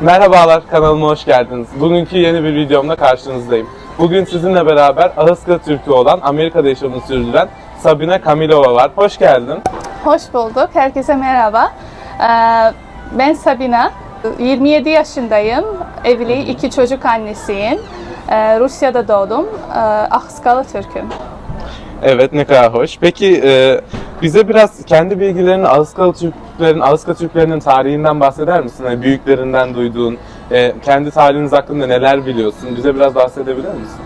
Merhabalar, kanalıma hoş geldiniz. Bugünkü yeni bir videomda karşınızdayım. Bugün sizinle beraber Ahıska Türk'ü olan Amerika'da yaşamını sürdüren Sabine Kamilova var. Hoş geldin. Hoş bulduk. Herkese merhaba. Ee, Ben Sabina. 27 yaşındayım. Evli, iki çocuk annesiyim. Ee, Rusya'da doğdum. Ee, Ahıskalı Türk'üm. Evet, ne kadar hoş. Peki e, bize biraz kendi bilgilerini Ahıskalı Türklerin, Ahıska Türklerinin tarihinden bahseder misin? Hani büyüklerinden duyduğun, e, kendi tarihiniz hakkında neler biliyorsun? Bize biraz bahsedebilir misin?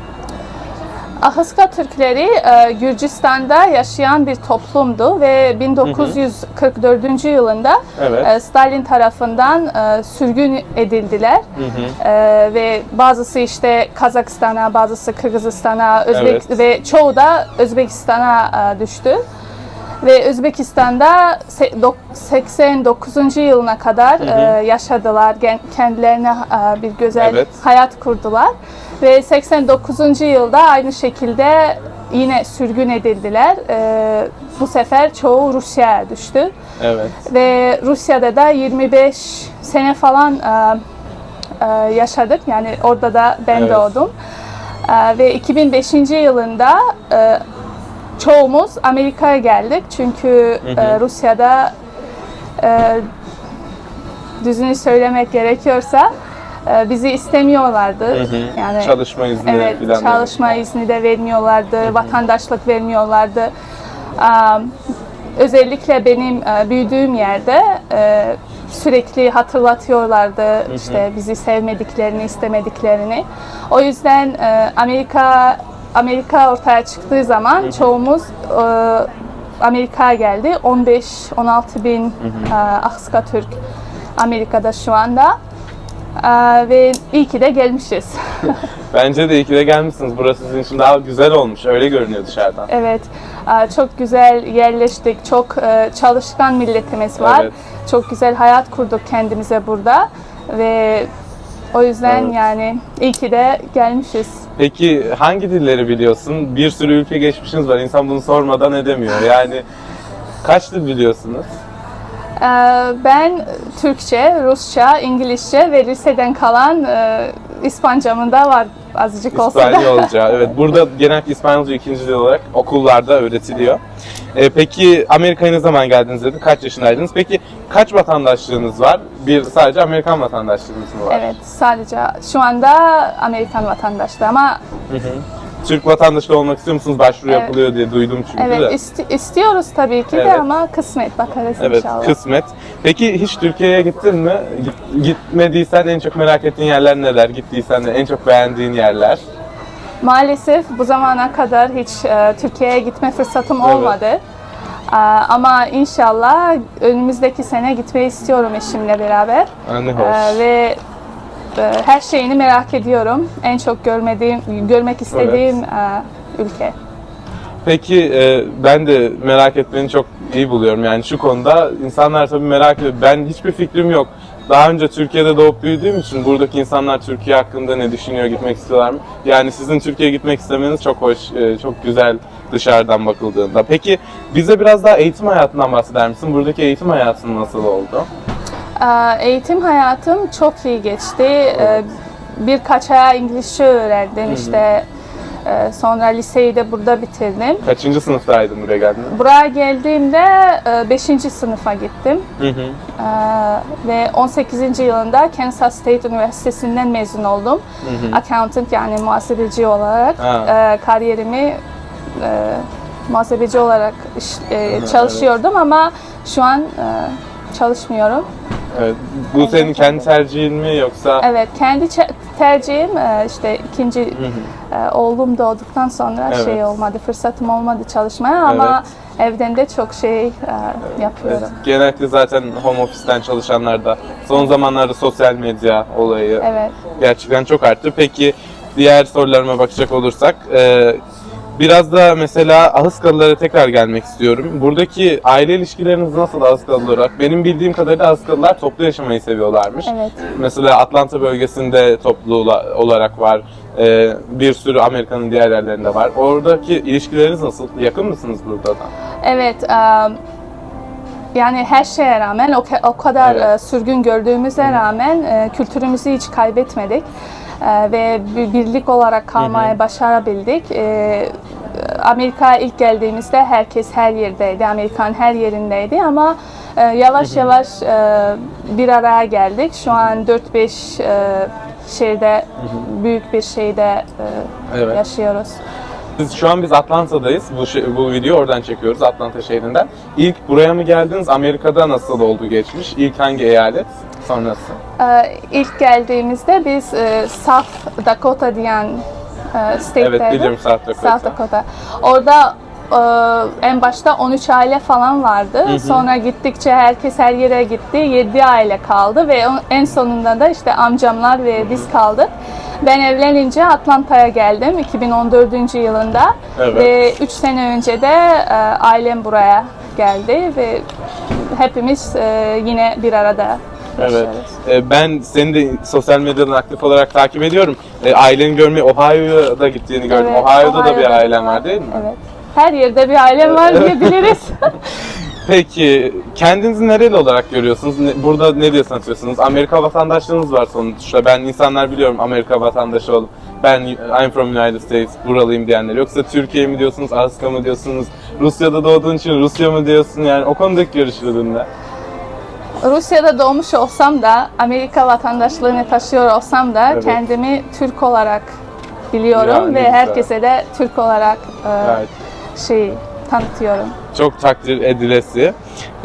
Ahıska Türkleri e, Gürcistan'da yaşayan bir toplumdu ve 1944 yılında Evet. e, Stalin tarafından sürgün edildiler. Hı hı. Ve bazısı işte Kazakistan'a, bazısı Kırgızistan'a, Özbek Evet. ve çoğu da Özbekistan'a düştü. Ve Özbekistan'da se- dok- 89. yılına kadar hı. e, yaşadılar. Kendilerine e, bir güzel Evet. hayat kurdular. Ve 89. yılda aynı şekilde yine sürgün edildiler. E, bu sefer çoğu Rusya'ya düştü Evet. ve Rusya'da da 25 sene falan e, e, yaşadık. Yani orada da ben Evet. doğdum. E, ve 2005. yılında e, çoğumuz Amerika'ya geldik. Çünkü Hı hı. e, Rusya'da e, düzünü söylemek gerekiyorsa e, bizi istemiyorlardı. Hı hı. Yani Çalışma izni Evet, falan. çalışma izni de vermiyorlardı, vatandaşlık vermiyorlardı. Am, özellikle benim e, büyüdüğüm yerde e, sürekli hatırlatıyorlardı işte bizi sevmediklerini, istemediklerini. O yüzden e, Amerika Amerika ortaya çıktığı zaman çoğumuz e, Amerika'ya geldi. 15-16 bin e, Ahıska Türk Amerika'da şu anda. E, ve iyi ki de gelmişiz. Bence de iyi ki de gelmişsiniz. Burası sizin için daha güzel olmuş. Öyle görünüyor dışarıdan. Evet, e, çok güzel yerleştik, çok e, çalışkan milletimiz var. Evet. Çok güzel hayat kurduk kendimize burada ve o yüzden Evet. yani iyi ki de gelmişiz. Peki hangi dilleri biliyorsun? Bir sürü ülke geçmişiniz var. İnsan bunu sormadan edemiyor. Yani kaç dil biliyorsunuz? E, Ben Türkçe, Rusça, İngilizce ve liseden kalan e, İspancamın da var azıcık olsa da. İspanyolca. evet. Burada genellikle İspanyolca ikinci dil olarak okullarda öğretiliyor. Ee, peki Amerika'ya ne zaman geldiniz dedi? Kaç yaşındaydınız? Peki kaç vatandaşlığınız var? Bir sadece Amerikan vatandaşlığınız mı var? Evet, sadece şu anda Amerikan vatandaşlığı ama Hı hı. Türk vatandaşı olmak istiyor musunuz? Başvuru Evet. yapılıyor diye duydum çünkü evet de. isti- istiyoruz tabii ki Evet. de ama kısmet bakarız Evet, inşallah. kısmet. Peki hiç Türkiye'ye gittin mi? Git- Gitmediysen en çok merak ettiğin yerler neler? Gittiysen de en çok beğendiğin yerler? Maalesef bu zamana kadar hiç e, Türkiye'ye gitme fırsatım Evet. olmadı. E, ama inşallah önümüzdeki sene gitmeyi istiyorum eşimle beraber. Aa, ne E, hoş. ve her şeyini merak ediyorum. En çok görmediğim, görmek istediğim e, ülke. Peki e, ben de merak etmeni çok iyi buluyorum. Yani şu konuda insanlar tabii merak ediyor. Ben hiçbir fikrim yok. Daha önce Türkiye'de doğup büyüdüğüm için buradaki insanlar Türkiye hakkında ne düşünüyor, gitmek istiyorlar mı? Yani sizin Türkiye'ye gitmek istemeniz çok hoş, e, çok güzel dışarıdan bakıldığında. Peki bize biraz daha eğitim hayatından bahseder misin? Buradaki eğitim hayatın nasıl oldu? E, eğitim hayatım çok iyi geçti. E, birkaç ay İngilizce öğrendim işte. E, sonra liseyi de burada bitirdim. Kaçıncı sınıftaydın buraya geldiğinde? Buraya geldiğimde 5. sınıfa gittim. Hı hı. Ee, ve 18. yılında Kansas State Üniversitesi'nden mezun oldum. Accountant yani muhasebeci olarak Ha. e, kariyerimi e, muhasebeci olarak e, hı, çalışıyordum ama şu an e, çalışmıyorum. Evet. Bu senin kendi tercihin mi yoksa? Evet, kendi tercihim e, işte ikinci e, oğlum doğduktan sonra Evet. şey olmadı, fırsatım olmadı çalışmaya ama evden de çok şey e, yapıyorum. Evet, genellikle zaten home office'ten çalışanlar da son zamanlarda sosyal medya olayı Evet. gerçekten çok arttı. Peki diğer sorularıma bakacak olursak biraz da mesela Ahıskalılara tekrar gelmek istiyorum. Buradaki aile ilişkileriniz nasıl Ahıskalı olarak? Benim bildiğim kadarıyla Ahıskalılar toplu yaşamayı seviyorlarmış. Evet. Mesela Atlanta bölgesinde toplu ola- olarak var. E, bir sürü Amerika'nın diğer yerlerinde var. Oradaki ilişkileriniz nasıl? Yakın mısınız burada da? Evet, e, yani her şeye rağmen o, ka- o kadar Evet. sürgün gördüğümüze rağmen kültürümüzü hiç kaybetmedik E, ve bir birlik olarak kalmaya başarabildik. E, Amerika'ya ilk geldiğimizde herkes her yerdeydi, Amerika'nın her yerindeydi ama e, yavaş yavaş e, bir araya geldik. Şu an 4-5 e, şehirde, büyük bir şeyde e, Evet. yaşıyoruz. Biz şu an biz Atlanta'dayız. Bu şey, bu videoyu oradan çekiyoruz Atlanta şehrinden. İlk buraya mı geldiniz? Amerika'da nasıl oldu geçmiş? İlk hangi eyalet? Sonrası. Ee, ilk geldiğimizde biz e, South Dakota diyen e, state'deydik. Evet biliyorum South Dakota. South Dakota. Orada en başta 13 aile falan vardı. Sonra gittikçe herkes her yere gitti. 7 aile kaldı ve en sonunda da işte amcamlar ve biz kaldık. Ben evlenince Atlanta'ya geldim 2014 yılında Evet. ve 3 sene önce de e, ailem buraya geldi ve hepimiz e, yine bir arada Evet. Ee, Ben seni de sosyal medyadan aktif olarak takip ediyorum. Ee, Aileni görmeye Ohio'ya da gittiğini gördüm. Evet, Ohio'da, da bir Ohio'da ailen var değil mi? Evet. Her yerde bir ailem var diyebiliriz. Peki kendinizi nereli olarak görüyorsunuz? Ne- Burada ne diye sanıyorsunuz? Amerika vatandaşlığınız var sonuçta. Ben insanlar biliyorum Amerika vatandaşı olup ben I'm from United States, buralıyım diyenler. Yoksa Türkiye mi diyorsunuz, Alaska mı diyorsunuz? Rusya'da doğduğun için Rusya mı diyorsun? Yani o konudaki görüşlerin ne? Rusya'da doğmuş olsam da, Amerika vatandaşlığını taşıyor olsam da Evet. kendimi Türk olarak biliyorum Ya, ne ve güzel. herkese de Türk olarak e, Evet. Şey tanıtıyorum. Çok takdir edilesi.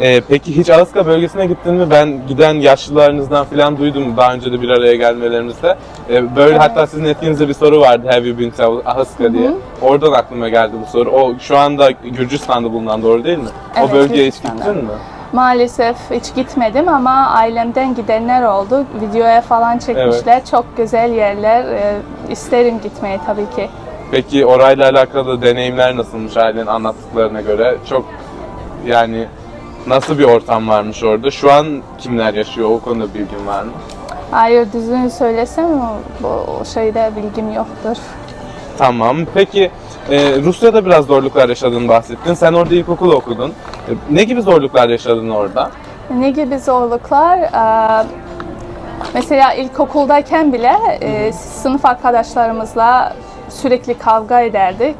Ee, peki hiç Alaska bölgesine gittin mi? Ben giden yaşlılarınızdan falan duydum daha önce de bir araya gelmelerimizde. Ee, böyle Evet. hatta sizin etkinizde bir soru vardı Have you been to Alaska diye. Oradan aklıma geldi bu soru. O şu anda Gürcistan'da bulunan doğru değil mi? Evet, o bölgeye hiç gittin mi? Maalesef hiç gitmedim ama ailemden gidenler oldu. Videoya falan çekmişler. Çok güzel yerler. E, isterim gitmeyi tabii ki. Peki orayla alakalı deneyimler nasılmış ailenin anlattıklarına göre? Çok yani nasıl bir ortam varmış orada? Şu an kimler yaşıyor? O konuda bilgin var mı? Hayır düzgün söylesem bu o şeyde bilgim yoktur. Tamam. Peki e, Rusya'da biraz zorluklar yaşadığını bahsettin. Sen orada ilkokul okudun. E, ne gibi zorluklar yaşadın orada? Ne gibi zorluklar? Ee, Mesela ilkokuldayken bile e, sınıf arkadaşlarımızla sürekli kavga ederdik.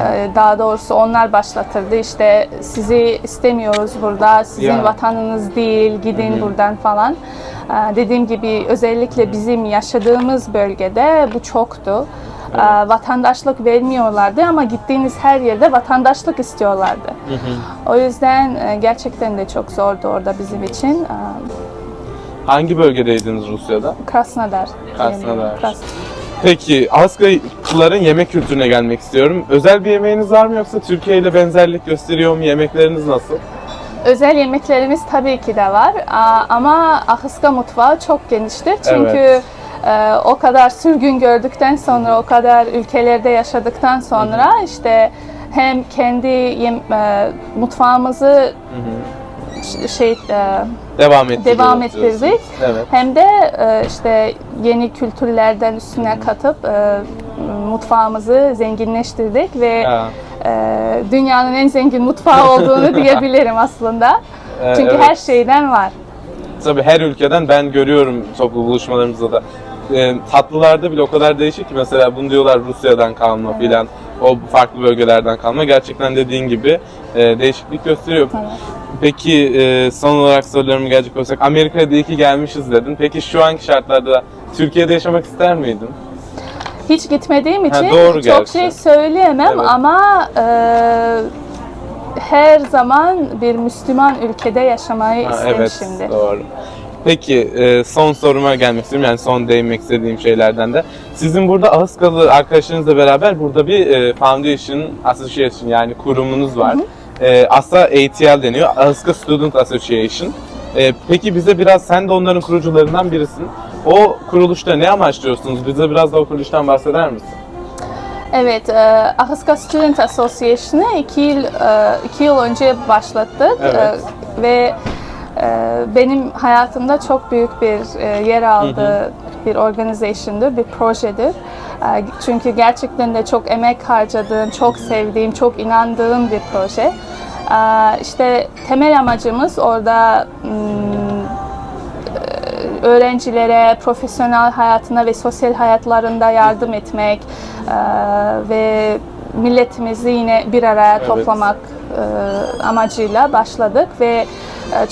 Ee, Daha doğrusu onlar başlatırdı. İşte sizi istemiyoruz burada, sizin Ya. vatanınız değil, gidin buradan falan. Ee, Dediğim gibi özellikle bizim yaşadığımız bölgede bu çoktu. Ee, Vatandaşlık vermiyorlardı ama gittiğiniz her yerde vatandaşlık istiyorlardı. O yüzden e, gerçekten de çok zordu orada bizim için. Hangi bölgedeydiniz Rusya'da? Krasnodar. Krasnodar. Kras- Peki Alaskalıların yemek kültürüne gelmek istiyorum. Özel bir yemeğiniz var mı yoksa Türkiye ile benzerlik gösteriyor mu? Yemekleriniz nasıl? Özel yemeklerimiz tabii ki de var ama Ahıska mutfağı çok geniştir. Çünkü Evet. o kadar sürgün gördükten sonra, o kadar ülkelerde yaşadıktan sonra işte hem kendi e, mutfağımızı ş- şey e, Devam ettiriyoruz. devam ettirdik. Evet. Hem de e, işte yeni kültürlerden üstüne katıp e, mutfağımızı zenginleştirdik ve Ha, e, dünyanın en zengin mutfağı olduğunu diyebilirim aslında. e, Çünkü evet. her şeyden var. Tabii her ülkeden ben görüyorum toplu buluşmalarımızda da. E, tatlılarda bile o kadar değişik ki mesela bunu diyorlar Rusya'dan kalma filan. O farklı bölgelerden kalma. Gerçekten dediğin gibi e, değişiklik gösteriyor. Evet. Peki e, son olarak sorularıma gelecek olursak Amerika'ya iyi ki gelmişiz dedin. Peki şu anki şartlarda Türkiye'de yaşamak ister miydin? Hiç gitmediğim Ha, için doğru çok gerçi. şey söyleyemem Evet. ama e, her zaman bir Müslüman ülkede yaşamayı Ha, isterim evet şimdi. doğru. Peki e, son soruma gelmek istiyorum yani son değinmek istediğim şeylerden de. Sizin burada Ağızkalı arkadaşlarınızla beraber burada bir e, Foundation Association yani kurumunuz var. E, aslında ATL deniyor. Ağızka Student Association. Peki bize biraz sen de onların kurucularından birisin. O kuruluşta ne amaçlıyorsunuz? Bize biraz da o kuruluştan bahseder misin? Evet, e, Ahıska Student Association'ı iki yıl, e, iki yıl önce başlattık Evet. E, ve benim hayatımda çok büyük bir e, yer aldığı bir organization'dır, bir projedir. E, Çünkü gerçekten de çok emek harcadığım, çok sevdiğim, çok inandığım bir proje. Aa, işte temel amacımız orada hmm, e, öğrencilere profesyonel hayatına ve sosyal hayatlarında yardım etmek e, ve milletimizi yine bir araya Evet. toplamak amacıyla başladık ve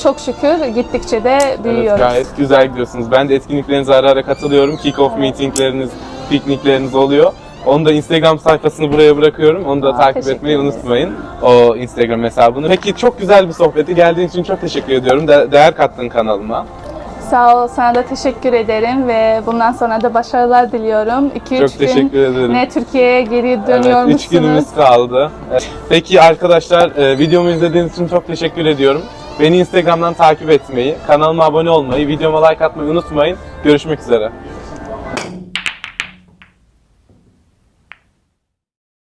çok şükür gittikçe de Evet, büyüyoruz. gayet güzel gidiyorsunuz. Ben de etkinliklerinize ara ara katılıyorum. Kick-off meetingleriniz, piknikleriniz oluyor. Onu da Instagram sayfasını buraya bırakıyorum. Onu da Aa, takip etmeyi ederiz. unutmayın. O Instagram hesabını. Peki çok güzel bir sohbeti. Geldiğin için çok teşekkür ediyorum. De- değer kattın kanalıma. Sağ ol, sana da teşekkür ederim ve bundan sonra da başarılar diliyorum. 2-3 Çok teşekkür ederim. Ne Türkiye'ye geri Evet, dönüyormuşsunuz. üç günümüz kaldı. Evet. Peki arkadaşlar, e, videomu izlediğiniz için çok teşekkür ediyorum. Beni Instagram'dan takip etmeyi, kanalıma abone olmayı, videoma like atmayı unutmayın. Görüşmek üzere.